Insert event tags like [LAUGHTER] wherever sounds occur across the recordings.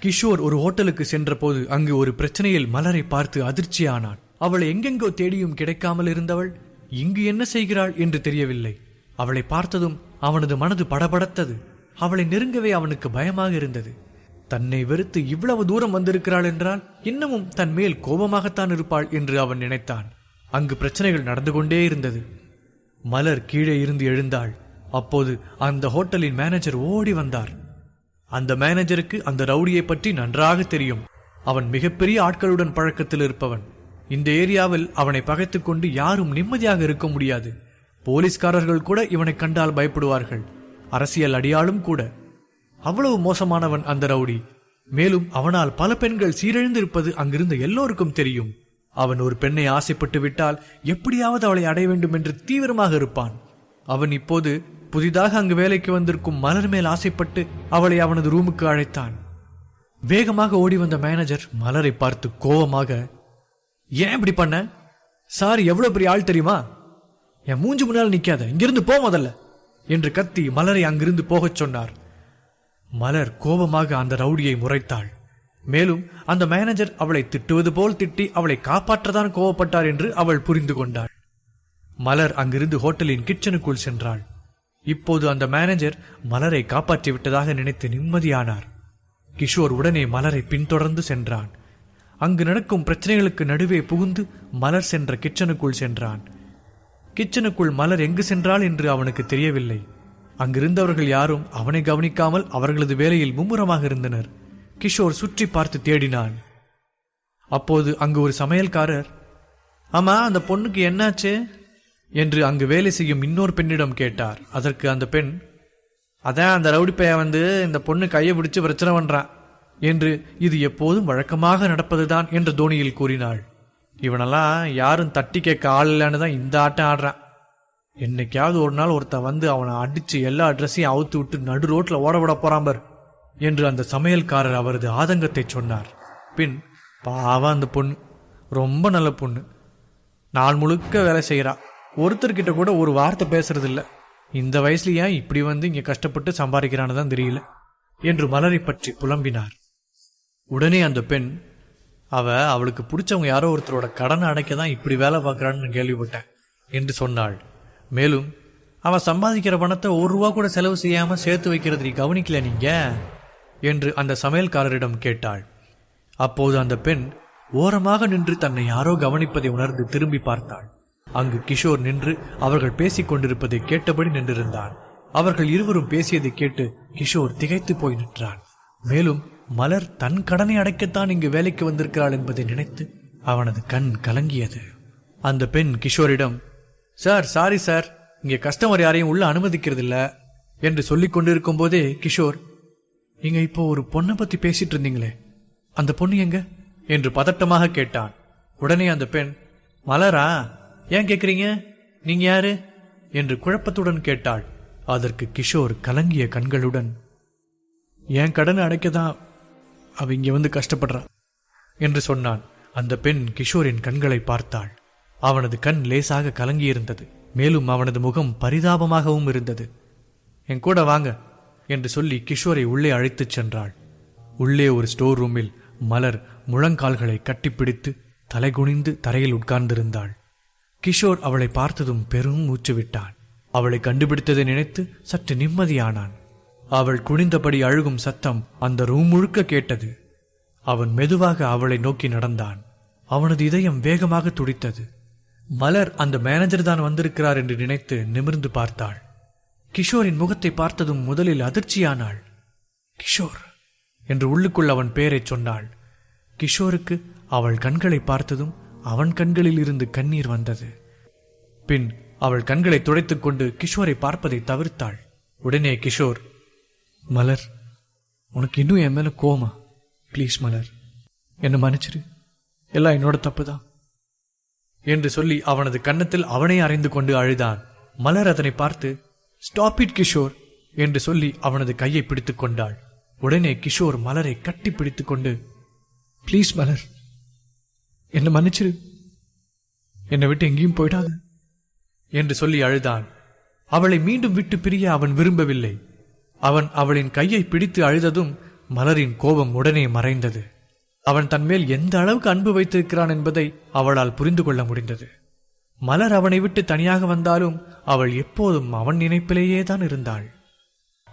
கிஷோர் ஒரு ஹோட்டலுக்கு சென்றபோது அங்கு ஒரு பிரச்சனையில் மலரை பார்த்து அதிர்ச்சியானான் அவளை எங்கெங்கோ தேடியும் கிடைக்காமல் இருந்தவள் இங்கு என்ன செய்கிறாள் என்று தெரியவில்லை. அவளை பார்த்ததும் அவனது மனது படபடத்தது. அவளை நெருங்கவே அவனுக்கு பயமாக இருந்தது. தன்னை வெறுத்து இவ்வளவு தூரம் வந்திருக்கிறாள் என்றால் இன்னமும் தன் மேல் கோபமாகத்தான் இருப்பாள் என்று அவன் நினைத்தான். அங்கு பிரச்சனைகள் நடந்து கொண்டே இருந்தது. மலர் கீழே இருந்து எழுந்தாள். அப்போது அந்த ஹோட்டலின் மேனேஜர் ஓடி வந்தார். அந்த மேனேஜருக்கு அந்த ரவுடியை பற்றி நன்றாக தெரியும். அவன் மிகப்பெரிய ஆட்களுடன் பழக்கத்தில் இருப்பவன். இந்த ஏரியாவில் அவனை பகைத்துக் கொண்டு யாரும் நிம்மதியாக இருக்க முடியாது. போலீஸ்காரர்கள் கூட இவனை கண்டால் பயப்படுவார்கள். அரசியல் அடியாளும் கூட. அவ்வளவு மோசமானவன் அந்த ரவுடி. மேலும் அவனால் பல பெண்கள் சீரழிந்திருப்பது அங்கிருந்த எல்லோருக்கும் தெரியும். அவன் ஒரு பெண்ணை ஆசைப்பட்டு விட்டால் எப்படியாவது அவளை அடைய வேண்டும் என்று தீவிரமாக இருப்பான். அவன் இப்போது புதிதாக அங்கு வேலைக்கு வந்திருக்கும் மலர் மேல் ஆசைப்பட்டு அவளை அவனது ரூமுக்கு அழைத்தான். வேகமாக ஓடி வந்த மேனேஜர் மலரை பார்த்து கோவமாக ஏன் இப்படி பண்ண? சார் எவ்வளவு பெரிய ஆள் தெரியுமா? என் மூஞ்சி முன்னால் நிக்காத இங்கிருந்து போ முதல்ல என்று கத்தி மலரை அங்கிருந்து போகச் சொன்னார். மலர் கோபமாக அந்த ரவுடியை முறைத்தாள். மேலும் அந்த மேனேஜர் அவளை திட்டுவது போல் திட்டி அவளை காப்பாற்றதான் கோவப்பட்டார் என்று அவள் புரிந்து கொண்டாள். மலர் அங்கிருந்து ஹோட்டலின் கிச்சனுக்குள் சென்றாள். இப்போது அந்த மேனேஜர் மலரை காப்பாற்றி விட்டதாக நினைத்து நிம்மதியானார். கிஷோர் உடனே மலரை பின்தொடர்ந்து சென்றான். அங்கு நடக்கும் பிரச்சனைகளுக்கு நடுவே புகுந்து மலர் சென்ற கிச்சனுக்குள் சென்றான். கிச்சனுக்குள் மலர் எங்கு சென்றாள் என்று அவனுக்கு தெரியவில்லை. அங்கிருந்தவர்கள் யாரும் அவனை கவனிக்காமல் அவர்களது வேலையில் மும்முரமாக இருந்தனர். கிஷோர் சுற்றி பார்த்து தேடினான். அப்போது அங்கு ஒரு சமையல்காரர் ஆமா அந்த பொண்ணுக்கு என்னாச்சு? என்று அங்கு வேலை செய்யும் இன்னொரு பெண்ணிடம் கேட்டார். அதற்கு அந்த பெண் அதான் அந்த ரவுடி பையன் வந்து இந்த பொண்ணு கையை பிடிச்சு பிரச்சனை பண்றான். என்று இது எப்போதும் வழக்கமாக நடப்பதுதான் என்ற தோனியில் கூறினாள். இவனெல்லாம் யாரும் தட்டி கேட்க ஆள் இல்லைன்னு தான் இந்த ஆட்டம் ஆடுறான். என்னைக்காவது ஒரு நாள் ஒருத்தன் வந்து அவனை அடிச்சு எல்லா ட்ரெஸ்ஸையும் அவுத்து விட்டு நடு ரோட்ல ஓட விட போறான் பார். என்று அந்த சமையல்காரர் அவரது ஆதங்கத்தை சொன்னார். பின் பாவம் அந்த பொண்ணு. ரொம்ப நல்ல பொண்ணு. நாள் முழுக்க வேலை செய்கிறா ஒருத்தர்கிட்ட கூட ஒரு வார்த்தை பேசுறதில்ல. இந்த வயசுல ஏன் இப்படி வந்து இங்க கஷ்டப்பட்டு சம்பாதிக்கிறான்னு தான் தெரியல என்று மலரை பற்றி புலம்பினார். உடனே அந்த பெண் அவ அவளுக்கு பிடிச்சவங்க யாரோ ஒருத்தரோட கடனை அடைக்க தான் இப்படி வேலை பார்க்குறான்னு கேள்விப்பட்டேன் என்று சொன்னாள். மேலும் அவன் சம்பாதிக்கிற பணத்தை ஒரு ரூபா கூட செலவு செய்யாம சேர்த்து வைக்கிறது நீ கவனிக்கல நீங்க? என்று அந்த சமையல்காரரிடம் கேட்டாள். அப்போது அந்த பெண் ஓரமாக நின்று தன்னை யாரோ கவனிப்பதை உணர்ந்து திரும்பி பார்த்தாள். அங்கு கிஷோர் நின்று அவர்கள் பேசிக் கொண்டிருப்பதை கேட்டபடி நின்றிருந்தான். அவர்கள் இருவரும் பேசியதை கேட்டு கிஷோர் திகைத்து போய் நின்றான். மேலும் மலர் தன் கடனை அடைக்கத்தான் இங்கு வேலைக்கு வந்திருக்கிறாள் என்பதை நினைத்து அவனது கண் கலங்கியது. அந்த பெண் கிஷோரிடம் சார் சாரி சார் இங்கே கஸ்டமர் யாரையும் உள்ள அனுமதிக்கிறதில்ல என்று சொல்லிக் கொண்டிருக்கும் போதே கிஷோர் நீங்க இப்போ ஒரு பொண்ணை பத்தி பேசிட்டு இருந்தீங்களே அந்த பொண்ணு எங்க? என்று பதட்டமாக கேட்டான். உடனே அந்த பெண் மலரா ஏன் கேக்குறீங்க? நீங்க யாரு? என்று குழப்பத்துடன் கேட்டாள். அதற்கு கிஷோர் கலங்கிய கண்களுடன் என் கடனை அடைக்கதான் அவ இங்க வந்து கஷ்டப்படுறா என்று சொன்னான். அந்த பெண் கிஷோரின் கண்களை பார்த்தாள். அவனது கண் லேசாக கலங்கியிருந்தது. மேலும் அவனது முகம் பரிதாபமாகவும் இருந்தது. என் கூட வாங்க என்று சொல்லி கிஷோரை உள்ளே அழைத்துச் சென்றாள். உள்ளே ஒரு ஸ்டோர் ரூமில் மலர் முழங்கால்களை கட்டிப்பிடித்து தலைகுனிந்து தரையில் உட்கார்ந்திருந்தாள். கிஷோர் அவளை பார்த்ததும் பெரும் மூச்சு விட்டான். அவளை கண்டுபிடித்ததை நினைத்து சற்று நிம்மதியானான். அவள் குனிந்தபடி அழுகும் சத்தம் அந்த ரூம் முழுக்க கேட்டது. அவன் மெதுவாக அவளை நோக்கி நடந்தான். அவனது இதயம் வேகமாக துடித்தது. மலர் அந்த மேனேஜர் தான் வந்திருக்கிறார் என்று நினைத்து நிமிர்ந்து பார்த்தாள். கிஷோரின் முகத்தை பார்த்ததும் முதலில் அதிர்ச்சியானாள். கிஷோர் என்று உள்ளுக்குள் அவன் பெயரைச் சொன்னாள். கிஷோருக்கு அவள் கண்களை பார்த்ததும் அவன் கண்களில் இருந்து கண்ணீர் வந்தது. பின் அவள் கண்களை துடைத்துக் கொண்டு கிஷோரை பார்ப்பதை தவிர்த்தாள். உடனே கிஷோர் மலர் உனக்கு இன்னும் என் மேல கோமா ப்ளீஸ் மலர் என்ன மன்னிச்சிரு. எல்லாம் என்னோட தப்புதான். என்று சொல்லி அவனது கன்னத்தில் அவனை அறைந்து கொண்டு அழுதான். மலர் அதனை பார்த்து ஸ்டாப் இட் கிஷோர் என்று சொல்லி அவனது கையை பிடித்துக் கொண்டாள். உடனே கிஷோர் மலரை கட்டி பிடித்துக் கொண்டு ப்ளீஸ் மலர் என்ன மன்னிச்சிரு. என்னை விட்டு எங்கேயும் போயிடாது என்று சொல்லி அழுதான். அவளை மீண்டும் விட்டு பிரிய அவன் விரும்பவில்லை. அவன் அவளின் கையை பிடித்து அழுததும் மலரின் கோபம் உடனே மறைந்தது. அவன் தன்மேல் எந்த அளவுக்கு அன்பு வைத்திருக்கிறான் என்பதை அவளால் புரிந்து கொள்ள முடிந்தது. மலர் அவனை விட்டு தனியாக வந்தாலும் அவள் எப்போதும் அவன் நினைப்பிலேயே தான் இருந்தாள்.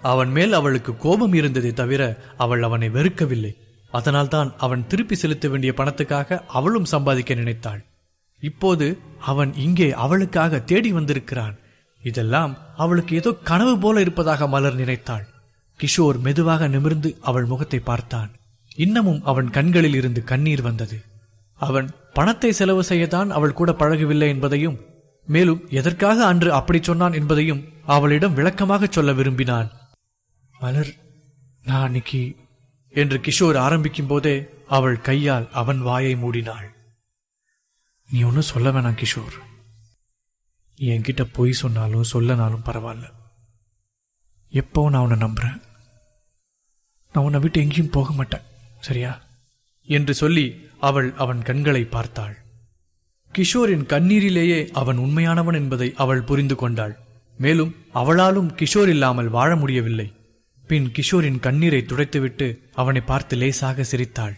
அவன் மேல் அவளுக்கு கோபம் இருந்ததே தவிர அவள் அவனை வெறுக்கவில்லை. அதனால்தான் அவன் திருப்பி செலுத்த வேண்டிய பணத்துக்காக அவளும் சம்பாதிக்க நினைத்தாள். இப்போது அவன் இங்கே அவளுக்காக தேடி வந்திருக்கிறான். இதெல்லாம் அவளுக்கு ஏதோ கனவு போல இருப்பதாக மலர் நினைத்தாள். கிஷோர் மெதுவாக நிமிர்ந்து அவள் முகத்தை பார்த்தான். இன்னமும் அவன் கண்களில் இருந்து கண்ணீர் வந்தது. அவன் பணத்தை செலவு செய்யத்தான் அவள் கூட பழகவில்லை என்பதையும் மேலும் எதற்காக அன்று அப்படி சொன்னான் என்பதையும் அவளிடம் விளக்கமாக சொல்ல விரும்பினான். மலர் நான் அன்னைக்கு என்று கிஷோர் ஆரம்பிக்கும் போதே அவள் கையால் அவன் வாயை மூடினாள். நீ ஒன்றும் சொல்ல வேணாம் கிஷோர். நீ என்கிட்ட பொய் சொன்னாலும் சொல்லனாலும் பரவாயில்ல. எப்போ நான் உன்னை நம்புறேன். நான் உன்னை விட்டு எங்கேயும் போக மாட்டேன். சரியா? என்று சொல்லி அவள் அவன் கண்களை பார்த்தாள். கிஷோரின் கண்ணீரிலேயே அவன் உண்மையானவன் என்பதை அவள் புரிந்து கொண்டாள். மேலும் அவளாலும் கிஷோர் இல்லாமல் வாழ முடியவில்லை. பின் கிஷோரின் கண்ணீரை துடைத்துவிட்டு அவனை பார்த்து லேசாக சிரித்தாள்.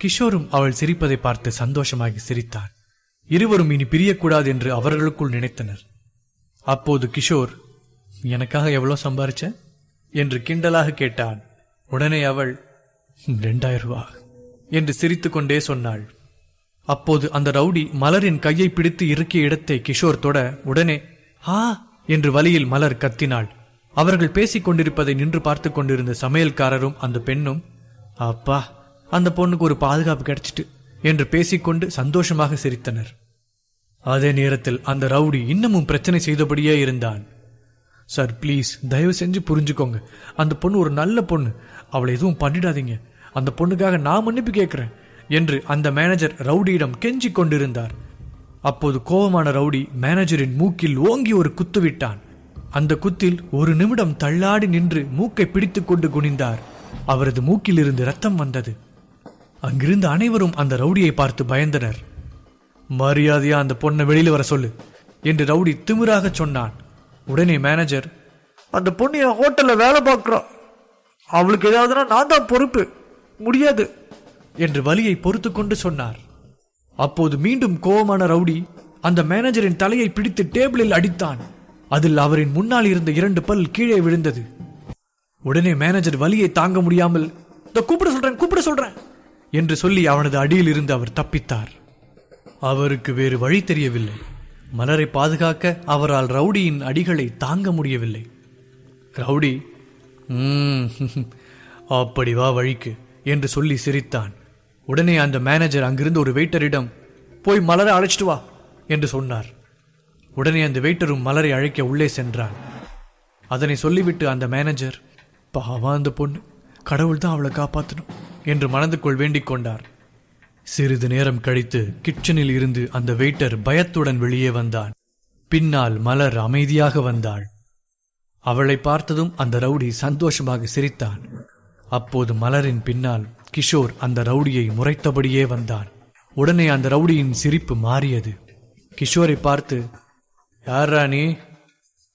கிஷோரும் அவள் சிரிப்பதை பார்த்து சந்தோஷமாக சிரித்தார் இருவரும் இனி பிரியக்கூடாது என்று அவர்களுக்குள் நினைத்தனர். அப்போது கிஷோர் எனக்காக எவ்வளவு சம்பாரிச்ச? என்று கிண்டலாக கேட்டான். உடனே அவள் ரெண்டாயிரம் ரூபா என்று சிரித்துக்கொண்டே சொன்னாள். அப்போது அந்த ரவுடி மலரின் கையை பிடித்து இறுக்கிய இடத்தை கிஷோர் தொட உடனே ஆ என்று வலியில் மலர் கத்தினாள். அவர்கள் பேசிக் கொண்டிருப்பதை நின்று பார்த்துக் கொண்டிருந்த சமையல்காரரும் அந்த பெண்ணும் அப்பா அந்த பொண்ணுக்கு ஒரு பாதுகாப்பு கிடைச்சிட்டு என்று பேசிக்கொண்டு சந்தோஷமாக சிரித்தனர். அதே நேரத்தில் அந்த ரவுடி இன்னமும் பிரச்சனை செய்தபடியே இருந்தான். சார் ப்ளீஸ் தயவு செஞ்சு புரிஞ்சுக்கோங்க. அந்த பொண்ணு ஒரு நல்ல பொண்ணு. அவளை எதுவும் பண்ணிடாதீங்க. அந்த பொண்ணுக்காக நான் மன்னிப்பு கேட்கிறேன் என்று அந்த மேனேஜர் ரவுடியிடம் கெஞ்சி கொண்டிருந்தார். அப்போது கோபமான ரவுடி மேனேஜரின் மூக்கில் ஓங்கி ஒரு குத்து விட்டான். அந்த குத்தில் ஒரு நிமிடம் தள்ளாடி நின்று மூக்கை பிடித்து கொண்டு குனிந்தார். அவரது மூக்கில் இருந்து ரத்தம் வந்தது. அங்கிருந்த அனைவரும் அந்த ரவுடியை பார்த்து பயந்தனர். மரியாதையா அந்த பொண்ணை வெளியில் வர சொல்லு என்று ரவுடி திமிராக சொன்னான். உடனே மேனேஜர் அந்த பொண்ணு என் ஹோட்டல்ல வேலை பார்க்கிறா. அவளுக்கு ஏதாவதுனா நான் தான் பொறுப்பு. முடியாது என்று வலியை பொறுத்து கொண்டு சொன்னார். அப்போது மீண்டும் கோபமான ரவுடி அந்த மேனேஜரின் தலையை பிடித்து டேபிளில் அடித்தான். அதில் அவரின் முன்னால் இருந்த இரண்டு பல் கீழே விழுந்தது. உடனே மேனேஜர் வலியை தாங்க முடியாமல் கூப்பிட சொல்றேன் கூப்பிட சொல்றேன் என்று சொல்லி அவனது அடியில் இருந்து அவர் தப்பித்தார். அவருக்கு வேறு வழி தெரியவில்லை. மலரை பாதுகாக்க அவரால் ரவுடியின் அடிகளை தாங்க முடியவில்லை. ரவுடி "ம், [LAUGHS] அப்படி வா வழிக்கு. என்று சொல்லி சிரித்தான். உடனே அந்த மேனேஜர் அங்கிருந்து ஒரு வெயிட்டரிடம் போய் மலரை அழைச்சிட்டு வா என்று சொன்னார். உடனே அந்த வெயிட்டரும் மலரை அழைக்க உள்ளே சென்றான். அதனை சொல்லிவிட்டு அந்த மேனேஜர் பாவா அந்த பொண்ணு கடவுள் தான் அவளை காப்பாற்றணும் என்று மனதுக்குள் வேண்டிக் கொண்டார். சிறிது நேரம் கழித்து கிச்சனில் இருந்து அந்த வெயிட்டர் பயத்துடன் வெளியே வந்தான். பின்னால் மலர் அமைதியாக வந்தாள். அவளை பார்த்ததும் அந்த ரவுடி சந்தோஷமாக சிரித்தான். அப்போது மலரின் பின்னால் கிஷோர் அந்த ரவுடியை முறைத்தபடியே வந்தான். உடனே அந்த ரவுடியின் சிரிப்பு மாறியது. கிஷோரை பார்த்து யாரா நீ?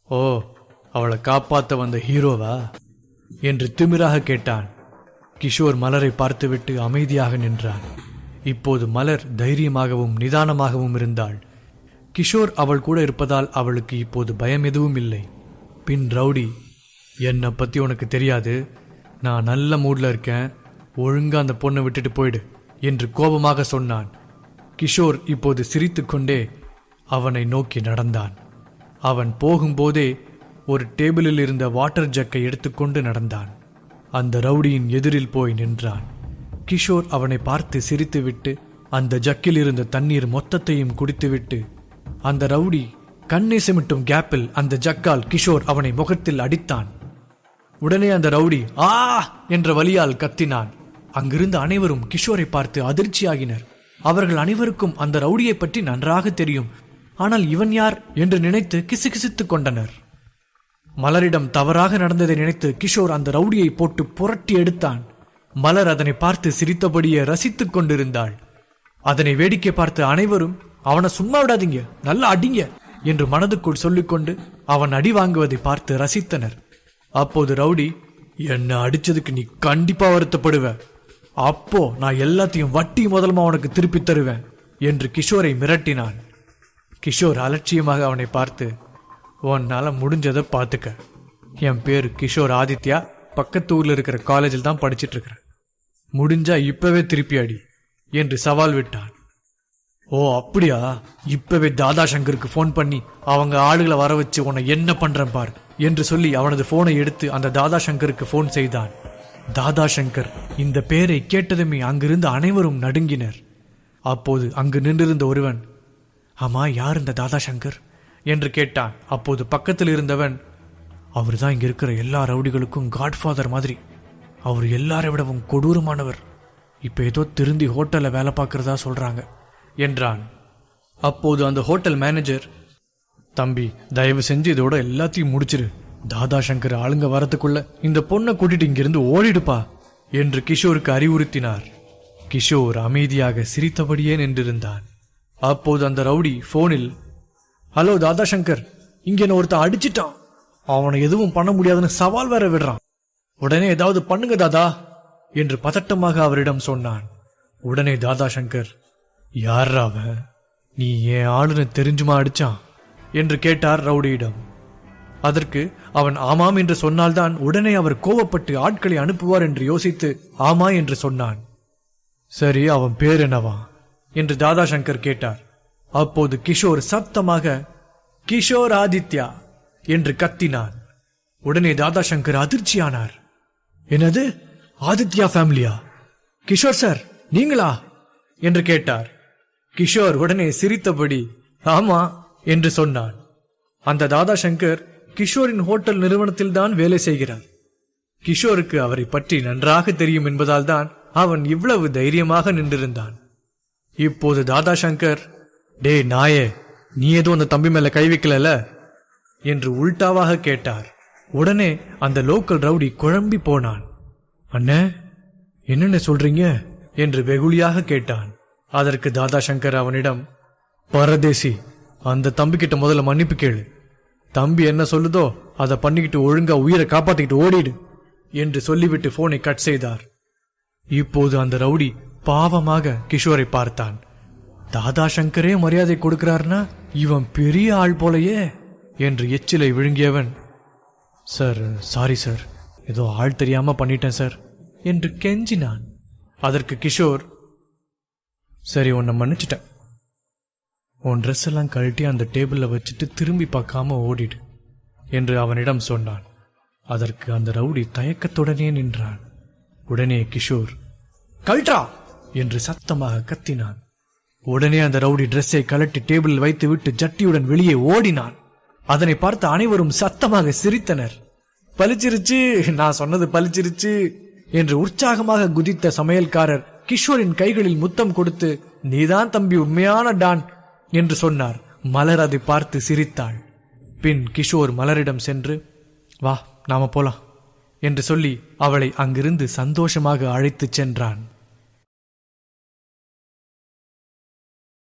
ஓ அவளை காப்பாத்த வந்த ஹீரோவா? என்று திமிராக கேட்டான். கிஷோர் மலரை பார்த்துவிட்டு அமைதியாக நின்றான். இப்போது மலர் தைரியமாகவும் நிதானமாகவும் இருந்தாள். கிஷோர் அவள் கூட இருப்பதால் அவளுக்கு இப்போது பயம் எதுவும் இல்லை. பின் ரவுடி என்னை பத்தி உனக்கு தெரியாது? நான் நல்ல மூட்ல இருக்கேன். ஒழுங்கா அந்த பொண்ணை விட்டுட்டு போயிடு என்று கோபமாக சொன்னான். கிஷோர் இப்போது சிரித்துக்கொண்டே அவனை நோக்கி நடந்தான். அவன் போகும்போதே ஒரு டேபிளில் இருந்த வாட்டர் ஜக்கை எடுத்துக்கொண்டு நடந்தான். அந்த ரவுடியின் எதிரில் போய் நின்றான். கிஷோர் அவனை பார்த்து சிரித்துவிட்டு அந்த ஜக்கில் இருந்த தண்ணீர் மொத்தத்தையும் குடித்துவிட்டு அந்த ரவுடி கண்ணை சிமிட்டும் கேப்பில் அந்த ஜக்கால் கிஷோர் அவனை முகத்தில் அடித்தான். உடனே அந்த ரவுடி ஆ! என்ற வலியால் கத்தினான். அங்கிருந்த அனைவரும் கிஷோரை பார்த்து அதிர்ச்சியாகினர். அவர்கள் அனைவருக்கும் அந்த ரவுடியை பற்றி நன்றாக தெரியும். ஆனால் இவன் யார் என்று நினைத்து கிசுகிசுத்துக் கொண்டனர். மலரிடம் தவறாக நடந்ததை நினைத்து கிஷோர் அந்த ரவுடியை போட்டு புரட்டி எடுத்தான். மலர் அதனை பார்த்து சிரித்தபடியே ரசித்துக் கொண்டிருந்தாள். அதனை வேடிக்கை பார்த்து அனைவரும் அவனை சும்மா விடாதீங்க நல்லா அடிங்க என்று மனதுக்குள் சொல்லிக்கொண்டு அவன் அடி வாங்குவதை பார்த்து ரசித்தனர். அப்போது ரவுடி என்ன அடிச்சதுக்கு நீ கண்டிப்பா வருத்தப்படுவ. அப்போ நான் எல்லாத்தையும் வட்டி முதலமா உனக்கு திருப்பி தருவேன் என்று கிஷோரை மிரட்டினான். கிஷோர் அலட்சியமாக அவனை பார்த்து உன்னால முடிஞ்சதை பார்த்துக்க என் பேர் கிஷோர் ஆதித்யா. பக்கத்து ஊர்ல இருக்கிற காலேஜில் தான் படிச்சிட்டு இருக்கிறேன் முடிஞ்சா இப்பவே திருப்பி அடி என்று சவால் விட்டான். ஓ அப்படியா? இப்பவே தாதா சங்கருக்கு ஃபோன் பண்ணி அவங்க ஆளுகளை வர வச்சு உன்னை என்ன பண்றேன் பாரு. என்று சொல்லி அவனது போனை எடுத்து அந்த தாதா சங்கருக்கு ஃபோன் செய்தான். தாதா சங்கர் இந்த பெயரை கேட்டதுமே அங்கிருந்த அனைவரும் நடுங்கினர். அப்போது அங்கு நின்றிருந்த ஒருவன் ஆமா யார் இந்த தாதா சங்கர் என்று கேட்டான். அப்போது பக்கத்தில் இருந்தவன் அவர் தான் இங்கே இருக்கிற எல்லா ரவுடிகளுக்கும் காட்ஃபாதர் மாதிரி. அவர் எல்லாரை விடவும் கொடூரமானவர். இப்போ ஏதோ திருந்தி ஹோட்டலில் வேலை பார்க்குறதா சொல்கிறாங்க என்றான். அப்போது அந்த ஹோட்டல் மேனேஜர் தம்பி தயவு செஞ்சு இதோட எல்லாத்தையும் முடிச்சிரு. தாதா சங்கர் ஆளுங்க வரத்துக்குள்ள இந்த பொண்ணை கூட்டிட்டு இங்கிருந்து ஓடிடுப்பா என்று கிஷோருக்கு அறிவுறுத்தினார். கிஷோர் அமைதியாக சிரித்தபடியே நின்றிருந்தான். அப்போது அந்த ரவுடி போனில் ஹலோ தாதா சங்கர் இங்க என்ன ஒருத்தன் அடிச்சிட்டான். அவனை எதுவும் பண்ண முடியாதுன்னு சவால் வேற விடுறான். உடனே ஏதாவது பண்ணுங்க தாதா என்று பதட்டமாக அவரிடம் சொன்னான். உடனே தாதா சங்கர் யார் அவன்? நீ என் ஆளுன்னு தெரிஞ்சுமா அடிச்சான்? என்று கேட்டார் ரவுடியிடம். அதற்கு அவன் ஆமாம் என்று சொன்னால்தான் உடனே அவர் கோவப்பட்டு ஆட்களை அனுப்புவார் என்று யோசித்து ஆமா என்று சொன்னான். சரி அவன் பேர் என்னவா? என்று தாதா சங்கர் கேட்டார். அப்போது கிஷோர் சப்தமாக கிஷோர் ஆதித்யா என்று கத்தினான். உடனே தாதா சங்கர் அதிர்ச்சியானார். என்னது? ஆதித்யா ஃபேமிலியா? கிஷோர் சார் நீங்களா? என்று கேட்டார். கிஷோர் உடனே சிரித்தபடி ஆமா என்று சொன்னான். அந்த தாதா சங்கர் கிஷோரின் ஹோட்டல் நிறுவனத்தில் தான் வேலை செய்கிறார் கிஷோருக்கு அவரை பற்றி நன்றாக தெரியும் என்பதால் தான் அவன் இவ்வளவு தைரியமாக நின்றிருந்தான். இப்போது தாதா சங்கர் டேய் நாயே நீ ஏதோ அந்த தம்பி மேல கை வைக்கலல? என்று உல்டாவாக கேட்டார். உடனே அந்த லோக்கல் ரவுடி குழம்பி போனான். அண்ணே என்னென்ன சொல்றீங்க? என்று வெகுளியாக கேட்டான். அதற்கு தாதா சங்கர் அவனிடம் பரதேசி அந்த தம்பி கிட்ட முதல்ல மன்னிப்பு கேளு. தம்பி என்ன சொல்லுதோ அதை பண்ணிக்கிட்டு ஒழுங்கா உயிரை காப்பாத்திக்கிட்டு ஓடிடு என்று சொல்லிவிட்டு போனை கட் செய்தார். இப்போது அந்த ரவுடி பாவமாக கிஷோரை பார்த்தான். தாதா சங்கரே மரியாதை கொடுக்கிறார்னா இவன் பெரிய ஆள் போலயே என்று எச்சிலை விழுங்கியவன். Sir sorry sir. ஏதோ ஆள் தெரியாம பண்ணிட்டேன் சார் என்று கெஞ்சினான். அதற்கு கிஷோர் சரி உன்னை மன்னிச்சிட்டேன். உன் ட்ரெஸ் எல்லாம் கழட்டி அந்த டேபிளில் வச்சுட்டு திரும்பி பார்க்காம ஓடிடு என்று அவனிடம் சொன்னான். அதற்கு அந்த ரவுடி தயக்கத்துடனே நின்றான். உடனே கிஷோர் கல்ட்ரா என்று சத்தமாக கத்தினான். உடனே அந்த ரவுடி ட்ரெஸ்ஸை கழட்டி டேபிளில் வைத்துவிட்டு ஜட்டியுடன் வெளியே ஓடினான். அதனை பார்த்து அனைவரும் சத்தமாக சிரித்தனர். பளிச்சிருச்சு நான் சொன்னது பளிச்சிருச்சு என்று உற்சாகமாக குதித்த சமையல்காரர் கிஷோரின் கைகளில் முத்தம் கொடுத்து நீதான் தம்பி உண்மையான டான் என்று சொன்னார். மலர் அதை பார்த்து சிரித்தாள். பின் கிஷோர் மலரிடம் சென்று வா நாம போலாம் என்று சொல்லி அவளை அங்கிருந்து சந்தோஷமாக அழைத்துச் சென்றான்.